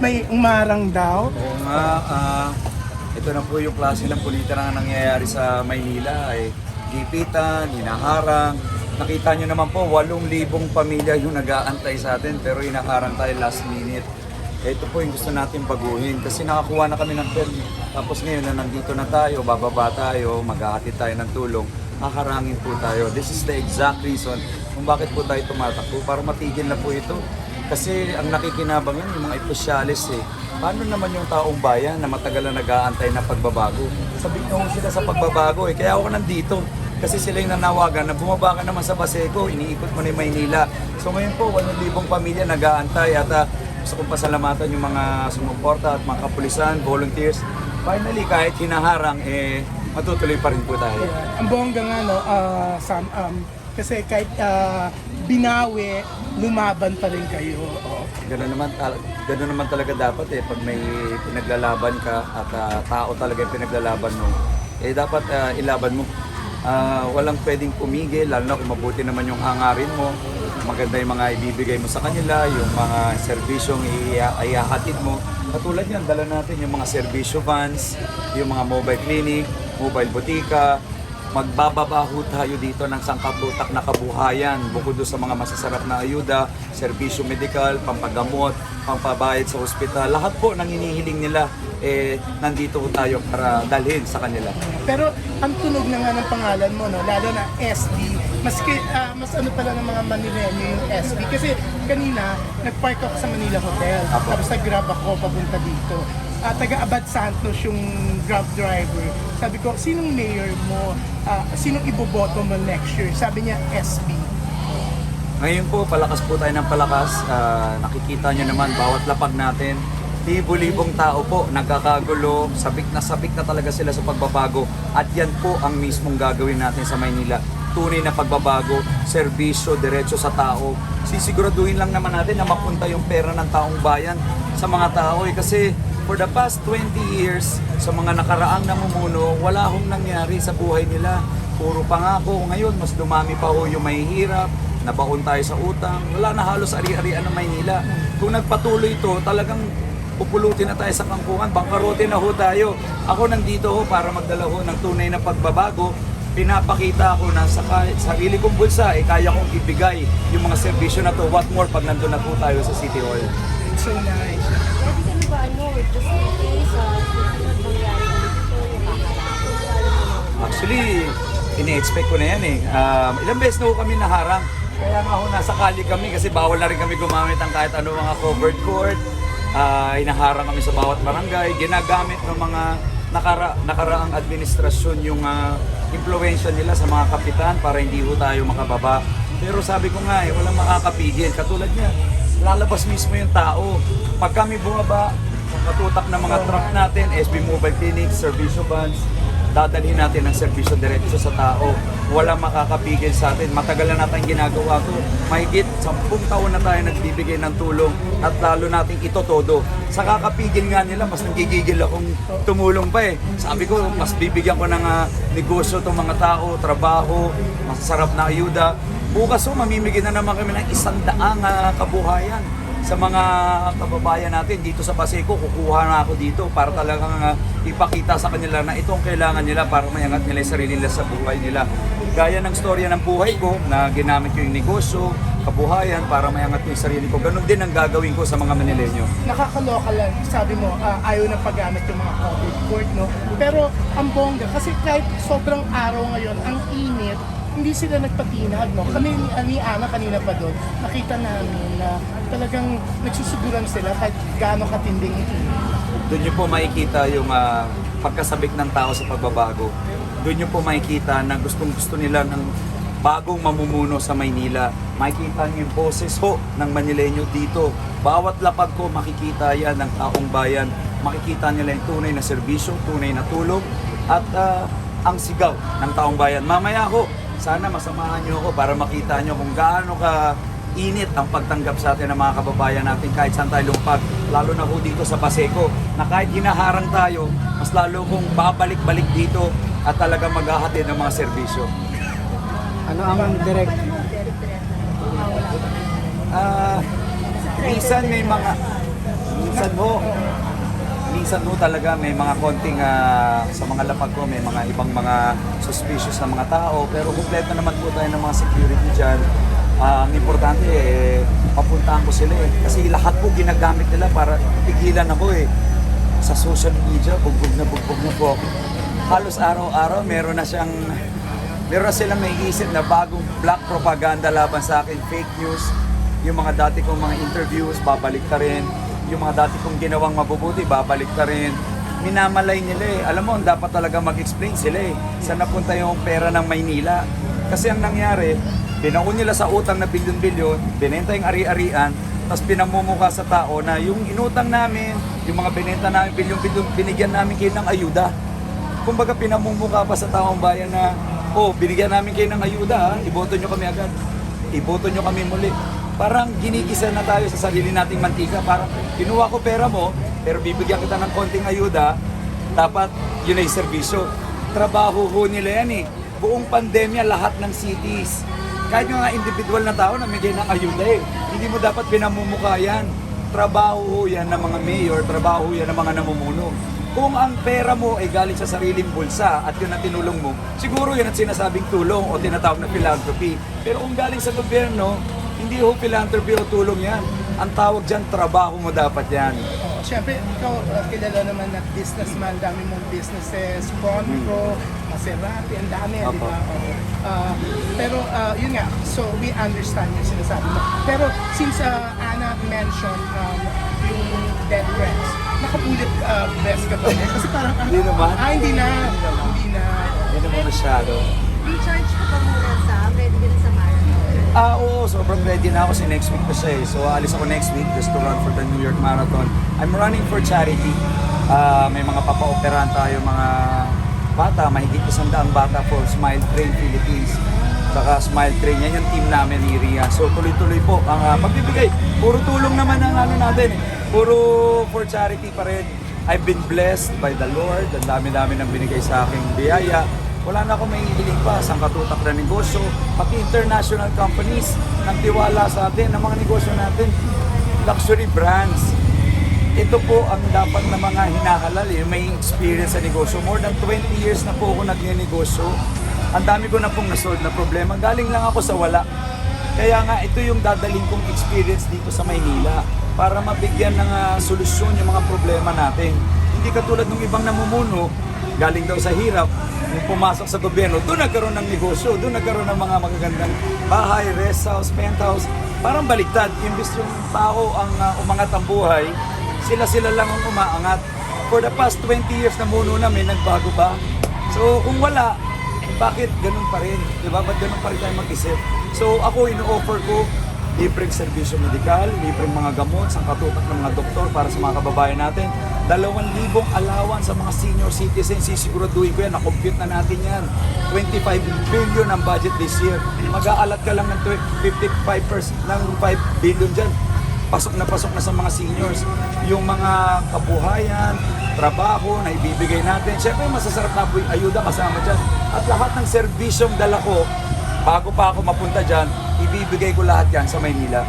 May umarang daw. Oo nga, ah, ito na po yung klase ng kulita na nangyayari sa Maynila ay gipitan, hinaharang. Nakita nyo naman po, 8,000 pamilya yung nag-aantay sa atin pero hinaharang tayo last minute. Ito po yung gusto natin baguhin kasi nakakuha na kami ng permit. Tapos ngayon na nandito na tayo, bababa tayo, maghahatid tayo ng tulong, haharangin po tayo. This is the exact reason kung bakit po tayo tumatakbo para matigil na po ito. Kasi ang nakikinabang yun, yung mga opisyalis eh. Paano naman yung taong bayan na matagal na nag-aantay na pagbabago? Sabi ko sila sa pagbabago eh. Kaya ako nandito. Kasi sila yung nanawagan na bumaba ka naman sa Baseco, iniikot mo na yung Maynila. So ngayon po, 8,000 pamilya nag-aantay at ah, gusto kong pasalamatan yung mga sumuporta at mga kapulisan, volunteers. Finally, kahit hinaharang, eh, matutuloy pa rin po tayo. Ang bongga nga, no, ah, Sam, um, kasi kahit ah, binawi, lumaban pa rin kayo. Oo. Ganun naman, tal- ganun naman talaga dapat eh. Pag may pinaglalaban ka at ah, tao talaga yung pinaglalaban mo, eh dapat ah, ilaban mo. Ah, walang pwedeng pumigil, lalo na kung mabuti naman yung hangarin mo. Maganda yung mga ibibigay mo sa kanila, yung mga serbisyong iya- ihahatid mo. Katulad yan, dala natin yung mga serbisyo vans, yung mga mobile clinic, mobile butika, magbababaho tayo dito ng sangkaputak na kabuhayan bukod doon sa mga masasarap na ayuda, serbisyo medikal, pampagamot, pampabayad sa ospital. Lahat po ng hinihiling nila, eh, nandito tayo para dalhin sa kanila. Pero ang tunog na nga ng pangalan mo, no, lalo na SB, mas, ki- ah, mas ano pala ng mga Manileño yung SB. Kasi kanina, nag-park ako sa Manila Hotel. Apo. Tapos nag-grab ako papunta dito. Ah, taga Abad Santos yung grab driver. Sabi ko, sinong mayor mo? Ah, sinong iboboto mo next year? Sabi niya, SB. Ngayon po, palakas po tayo ng palakas. Ah, nakikita nyo naman, bawat lapag natin, libo-libong tao po nagkakagulo, sabik na sabik na talaga sila sa pagbabago. At yan po ang mismong gagawin natin sa Maynila. Tunay na pagbabago, serbisyo, diretso sa tao. Sisiguraduhin lang naman natin na mapunta yung pera ng taong bayan sa mga tao. Eh. Kasi for the past 20 years, sa mga nakaraang namumuno, wala hong nangyari sa buhay nila. Puro pangako. Ngayon, mas dumami pa ho yung mahihirap, nabaon tayo sa utang, wala na halos ari-arian ng Maynila. Kung nagpatuloy ito, talagang pupulutin na tayo sa kangkungan, bangkarote na ho tayo. Ako nandito ho para magdala ho ng tunay na pagbabago. Pinapakita ko na sa sarili kong bulsa, eh, kaya kong ibigay yung mga serbisyo na to. What more pag nandun na po tayo sa City Hall. It's so nice. Uh. Actually, ini-expect ko na yan eh. Um, ilang beses na ho kami naharang. Kaya nga ho, nasa kali kami kasi bawal na rin kami gumamit ng kahit ano mga covered court. Ah, inaharang kami sa bawat barangay. Ginagamit ng mga nakara nakaraang administrasyon yung uh, impluensya nila sa mga kapitan para hindi ho tayo makababa. Pero sabi ko nga eh, walang makakapigil. Katulad niya, lalabas mismo yung tao. Pag kami bumaba, katutak ng mga truck natin, SB Mobile Clinic, Servisyo Vans, dadalhin natin ang serbisyo diretso sa tao. Walang makakapigil sa atin. Matagal na natin ginagawa to. Mahigit 10 taon na tayo nagbibigay ng tulong at lalo natin ito todo. Sa kakapigil nga nila, mas nagigigil akong tumulong pa eh. Sabi ko, mas bibigyan ko ng negosyo itong mga tao, trabaho, masasarap na ayuda. Bukas oh, mamimigay na naman kami ng isang daang ah, kabuhayan sa mga kababayan natin dito sa Paseco, kukuha na ako dito para talagang uh, ipakita sa kanila na ito ang kailangan nila para mayangat nila yung sarili nila sa buhay nila. Gaya ng storya ng buhay ko na ginamit ko yung negosyo, kabuhayan para mayangat yung sarili ko. Ganon din ang gagawin ko sa mga Manileño. nakakaloka lang, sabi mo, ah, ayaw na paggamit yung mga COVID court, no? Pero ang bongga, kasi kahit sobrang araw ngayon, ang init, hindi sila nagpatinag, no? Kami ni, Ana kanina pa doon, nakita namin na talagang nagsusuguran sila kahit gaano katinding init. Doon nyo po makikita yung ah, pagkasabik ng tao sa pagbabago. Doon nyo po makikita na gustong gusto nila ng bagong mamumuno sa Maynila. Makikita nyo yung boses ho ng Manileño dito. Bawat lapag ko makikita yan ng taong bayan. Makikita nila yung tunay na serbisyo, tunay na tulong at ah, ang sigaw ng taong bayan. Mamaya ho, sana masamahan nyo ako para makita nyo kung gaano ka init ang pagtanggap sa atin ng mga kababayan natin kahit saan tayo lumpag. Lalo na ho dito sa Paseco na kahit hinaharang tayo, mas lalo kong babalik-balik dito at talaga maghahatid ng mga serbisyo. Ano ang direct Ah, minsan may mga minsan ho, minsan ho talaga may mga konting ah, sa mga lapag ko, may mga ibang mga suspicious na mga tao, pero kumpleto naman po tayo ng mga security dyan. Ah, ang importante eh, papuntahan ko sila eh. Kasi lahat po ginagamit nila para pigilan ako eh. Sa social media, bugbog na bugbog na po. Halos araw-araw meron na siyang meron na silang may isip na bagong black propaganda laban sa akin, fake news. Yung mga dati kong mga interviews, babalik ka rin. Yung mga dati kong ginawang mabubuti, babalik ka rin. Minamalay nila eh. Alam mo, dapat talaga mag-explain sila eh. Saan napunta yung pera ng Maynila. Kasi ang nangyari, binaon nila sa utang na bilyon-bilyon, binenta yung ari-arian, tapos pinamumuka sa tao na yung inutang namin, yung mga binenta namin bilyon-bilyon, binigyan namin kayo ng ayuda kumbaga pinamumuka pa sa taong bayan na, oh, binigyan namin kayo ng ayuda, ha? iboto nyo kami agad. Iboto nyo kami muli. Parang ginikisa na tayo sa sarili nating mantika. Parang kinuha ko pera mo, pero bibigyan kita ng konting ayuda, dapat yun ay serbisyo. Trabaho ho nila yan eh. Buong pandemya, lahat ng cities. Kahit yung mga individual na tao, namigay ng ayuda eh. Hindi mo dapat pinamumuka yan. Trabaho ho yan ng mga mayor, trabaho ho yan ng mga namumuno. Kung ang pera mo ay galing sa sariling bulsa at yun ang tinulong mo, siguro yun ang sinasabing tulong o tinatawag na philanthropy. Pero kung galing sa gobyerno, hindi ho philanthropy o tulong yan. Ang tawag dyan, trabaho mo dapat yan. Siyempre, ikaw uh, kilala naman na businessman, dami mong businesses, Conro, Maserati, ang dami, di ba? Ah, pero uh, yun nga, so we understand yung sinasabi mo. Pero since uh, Anna mentioned um, yung dead friends, nakapulit uh, best ka ba? Kasi parang, ah, Hindi naman. Ah, hindi na. Hindi na. Hindi naman masyado. Recharge ka pa sa ready ka na sa marathon. Ah, oo, sobrang ready na ako kasi next week pa siya eh. So, alis ako next week just to run for the New York Marathon. I'm running for charity. Ah, may mga papaoperahan tayo, mga bata, mahigit isang daang bata for Smile Train Philippines. Saka Smile Train, yan yung team namin ni Rian. So, tuloy-tuloy po ang ah, pagbibigay. Puro tulong naman ang ano natin. eh. Puro for charity pa rin. I've been blessed by the Lord. Ang dami-dami nang binigay sa aking biyaya. Wala na akong may pa sa katutak na negosyo, pati international companies nang tiwala sa atin, ng mga negosyo natin, luxury brands. Ito po ang dapat na mga hinahalal, yung may experience sa negosyo. More than 20 years na po ako nagnegosyo. Ang dami ko na pong nasolve na problema. Galing lang ako sa wala. Kaya nga, ito yung dadaling kong experience dito sa Maynila para mabigyan ng ah, solusyon yung mga problema natin. Hindi katulad ng ibang namumuno, galing daw sa hirap, yung pumasok sa gobyerno, doon nagkaroon ng negosyo, doon nagkaroon ng mga magagandang bahay, rest house, penthouse. Parang baliktad, imbis yung tao ang ah, umangat ang buhay, sila-sila lang ang umaangat. For the past 20 years na muno namin, nagbago ba? So kung wala, bakit ganun pa rin? Di ba? Ba't ganun pa rin tayo mag-isip? So ako, ino-offer ko libreng serbisyo medikal, libreng mga gamot, sa katutak ng mga doktor para sa mga kababayan natin. Dalawang libong alawan sa mga senior citizens, sisiguraduhin ko yan, na-compute na natin yan. 25 billion ang budget this year. Mag-aalat ka lang ng 55% ng 5 billion dyan pasok na pasok na sa mga seniors. Yung mga kabuhayan, trabaho na ibibigay natin. Siyempre, masasarap na po yung ayuda kasama dyan. At lahat ng serbisyong dala ko, bago pa ako mapunta dyan, ibibigay ko lahat yan sa Maynila.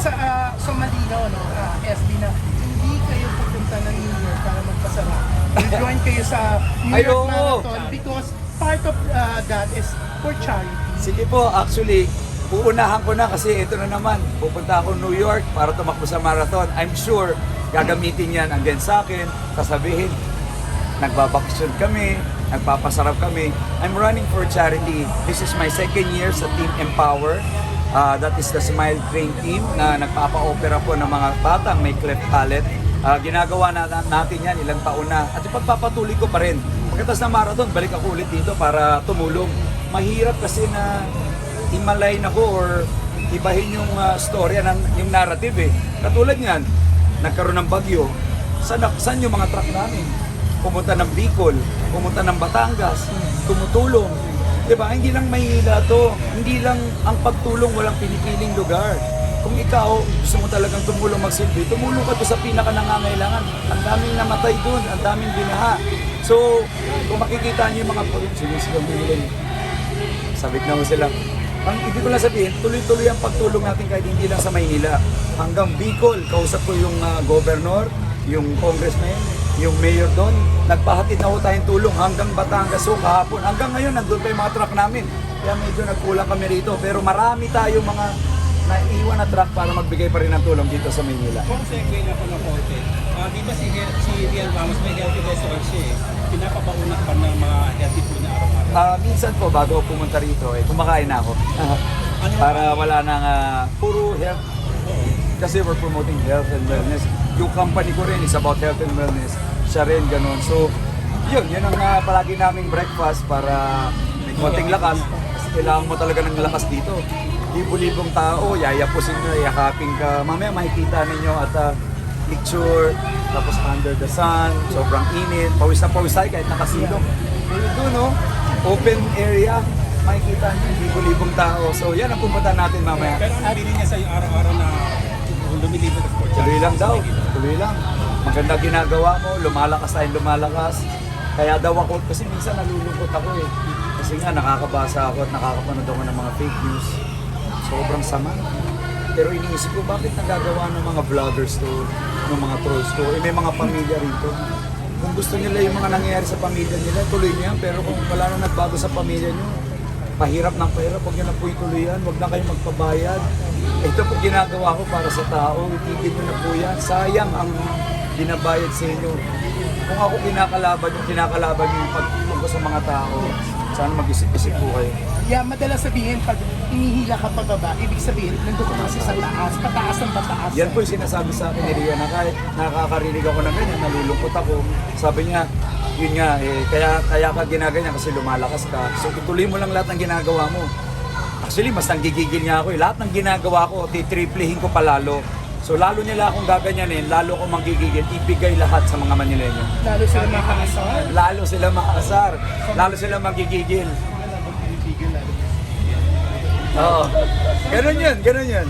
Sa, uh, sa Malinaw, no, ah, SB na, hindi kayo pupunta ng New York para magpasarap. join kayo sa New York oo. Marathon because part of ah, that is for charity. Sige po, actually, uunahan ko na kasi ito na naman. Pupunta ako New York para tumakbo sa marathon. I'm sure gagamitin yan again sa akin. Sasabihin, nagbabakasyon kami, nagpapasarap kami. I'm running for charity. This is my second year sa Team Empower. Ah, that is the Smile Train team na nagpapa-opera po ng mga batang may cleft palate. Ah, ginagawa na natin yan ilang taon na at ipagpapatuloy ko pa rin. Pagkatapos ng marathon, balik ako ulit dito para tumulong. Mahirap kasi na imalay ako or ibahin yung storya ng yung narrative eh. Katulad niyan, nagkaroon ng bagyo. Saan, saan yung mga truck namin? Pumunta ng Bicol, pumunta ng Batangas, tumutulong. ba? Hindi lang Maynila to. Hindi lang ang pagtulong walang pinipiling lugar. Kung ikaw gusto mo talagang tumulong magsilbi, tumulong ka to sa pinaka nangangailangan. Ang daming namatay doon, ang daming binaha. So, kung makikita niyo yung mga sinusigaw nila sabik na ho sila. Ang ibig ko lang sabihin, tuloy-tuloy ang pagtulong natin kahit hindi lang sa Maynila. Hanggang Bicol, kausap ko yung ah, governor, yung congressman, yung mayor doon, nagpahatid na ho tayong tulong hanggang Batangas ho kahapon. Hanggang ngayon, nandun pa yung mga truck namin. Kaya medyo nagkulang kami rito. Pero marami tayong mga naiwan na truck para magbigay pa rin ng tulong dito sa Maynila. Kung segue na po ng konti, ah, di ba si, si Rian Ramos may healthy restaurant siya eh. Pinapapauna pa ng mga healthy food na araw-araw. Ah, minsan po, bago pumunta rito, eh, kumakain na ako. Para wala nang ah, puro health. Kasi we're promoting health and wellness. Yung company ko rin is about health and wellness. Siya rin, ganun. So, yun, yun ang ah, palagi naming breakfast para may konting lakas. Kasi kailangan mo talaga ng lakas dito. Libo-libong tao, yayapusin nyo, yakapin ka. Mamaya makikita ninyo at ah, picture, tapos under the sun, sobrang init, pawis na pawis tayo kahit nakasilong. Pero doon, no, open area, makikita nyo libo-libong tao. So yan ang pumunta natin mamaya. Pero ano bilhin niya sa araw-araw na lumilipad? Tuloy lang daw, tuloy lang. Maganda ginagawa mo, lumalakas tayong lumalakas. Kaya daw ako, kasi minsan nalulungkot ako eh. Kasi nga nakakabasa ako at nakakapanood ako ng mga fake news. Sobrang sama. Pero iniisip ko, bakit nagagawa ng mga vloggers to, ng mga trolls to? Eh, may mga pamilya rito. Kung gusto nila yung mga nangyayari sa pamilya nila, tuloy niyo yan. Pero kung wala na nagbago sa pamilya niyo, pahirap ng pahirap, huwag niyo na po ituloy yan. Huwag na kayong magpabayad. Ito po ginagawa ko para sa tao, itigil niyo na po yan. Sayang ang binabayad sa inyo. Kung ako kinakalaban yung kinakalaban yung pagtulong ko sa mga tao, sana mag-isip-isip po kayo. Yeah, madalas sabihin, pag inihila ka pababa, ibig sabihin, nandun ka kasi sa taas, pataas ang pataas. Yan po yung sinasabi sa akin ni Ria na kahit nakakarinig ako ng ganyan, nalulungkot ako. Sabi niya, yun nga, eh, kaya, kaya ka ginaganyan kasi lumalakas ka. So ituloy mo lang lahat ng ginagawa mo. Actually, mas nanggigigil niya ako eh. Lahat ng ginagawa ko, titriplihin ko palalo. So lalo nila akong gaganyanin, lalo akong manggigigil, ibigay lahat sa mga Manileño. Lalo sila makakasal. Lalo sila makasar, lalo sila magigigil. Oo. Ganun yun, ganun yun.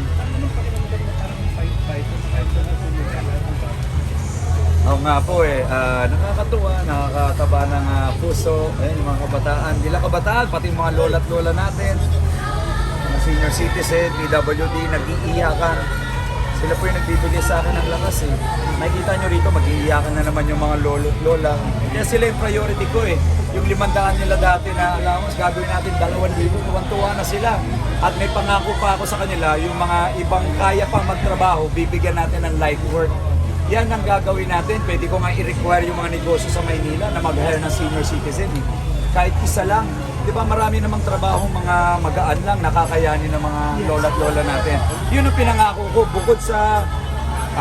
Oo nga po eh, Ah, nakakatuwa, nakakataba ng ah, puso, ayun, mga kabataan, lang kabataan, pati mga lola at lola natin, senior citizen, PWD, nag-iiyakan. Sila po yung nagbibigay sa akin ng lakas eh. Makikita nyo rito, mag-iiyakan na naman yung mga lolo at lola. Kaya sila yung priority ko eh. Yung limandaan nila dati na allowance, gagawin natin dalawang libo, tuwan-tuwa na sila. At may pangako pa ako sa kanila, yung mga ibang kaya pang magtrabaho, bibigyan natin ng life work. Yan ang gagawin natin. Pwede ko nga i-require yung mga negosyo sa Maynila na mag-hire ng senior citizen. Eh. Kahit isa lang. Di ba marami namang trabaho mga magaan lang, nakakayanin ng mga lola at lola natin. Yun ang pinangako ko. Bukod sa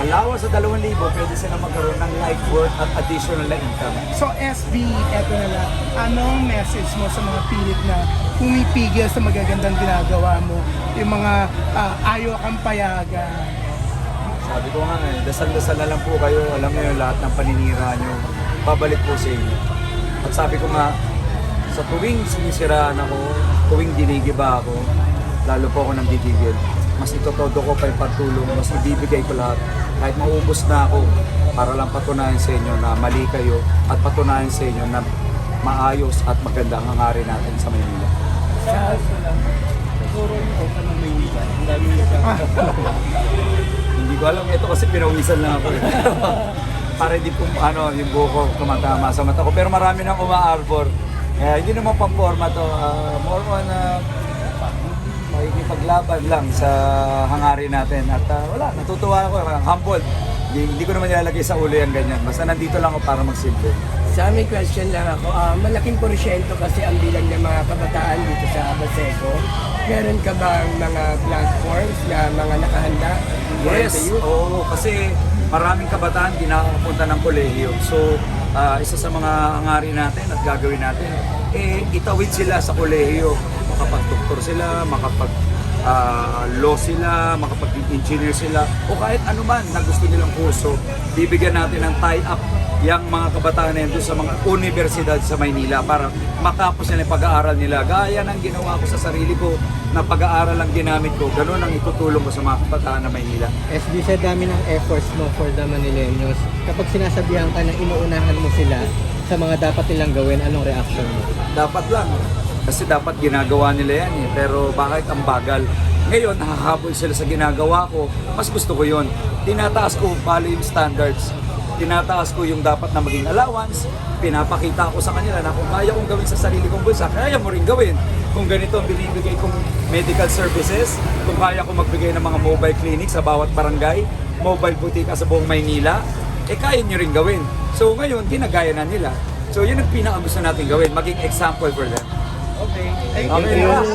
allowance sa 2,000, pwede sila magkaroon ng life work at additional na income. So SB, eto na lang, anong message mo sa mga pilit na pumipigil sa magagandang ginagawa mo? Yung mga ah, ayaw kang payagan. Sabi ko nga eh, dasal-dasal na lang po kayo. Alam niyo yung lahat ng paninira niyo. Babalik po sa inyo. At sabi ko nga, sa tuwing sinisiraan ako, tuwing dinigiba ako, lalo po ako nang gigigil. Mas itotodo ko pa yung pagtulong, mas ibibigay ko lahat. Kahit maubos na ako, para lang patunayan sa inyo na mali kayo at patunayan sa inyo na maayos at maganda ang hangarin natin sa Maynila. Siguro yung open ng Maynila. Hindi ko alam, ito kasi pinawisan lang ako. eh. Para hindi po, ano, yung buhok ko tumatama sa mata ko. Pero marami nang uma-arbor. Kaya hindi naman pang forma to. Ah, more on uh, makikipaglaban lang sa hangarin natin. At ah, wala, natutuwa ako. humbled. Hindi, hindi ko naman nilalagay sa ulo yung ganyan. Basta nandito lang ako para magsilbi. Sa amin question lang ako, ah, malaking porsyento kasi ang bilang ng mga kabataan dito sa Baseco. Meron ka bang mga platforms na mga nakahanda? Yes, oo, kasi maraming kabataan di nakakapunta ng kolehiyo. So, ah, isa sa mga hangarin natin at gagawin natin, eh, itawid sila sa kolehiyo. Makapag-doktor sila, makapag ah, law sila, makapag-engineer sila, o kahit anuman na gusto nilang kurso, bibigyan natin ng tie-up yung mga kabataan na yun sa mga universidad sa Maynila para matapos nila yung pag-aaral nila. Gaya ng ginawa ko sa sarili ko na pag-aaral ang ginamit ko, ganun ang itutulong ko sa mga kabataan na Maynila. SB, sa dami ng efforts mo for the Manileños, kapag sinasabihan ka na inuunahan mo sila sa mga dapat nilang gawin, anong reaction mo? Dapat lang. Kasi dapat ginagawa nila yan eh. Pero bakit ang bagal? Ngayon, hahabol sila sa ginagawa ko. Mas gusto ko yon. Tinataas ko, follow yung standards. Tinataas ko yung dapat na maging allowance, pinapakita ko sa kanila na kung kaya kong gawin sa sarili kong bulsa, kaya mo rin gawin. Kung ganito ang binibigay kong medical services, kung kaya kong magbigay ng mga mobile clinic sa bawat barangay, mobile boutique sa buong Maynila, eh kaya nyo rin gawin. So ngayon, ginagaya na nila. So yun ang pinaka gusto natin gawin, maging example for them. Okay. Thank Okay. you.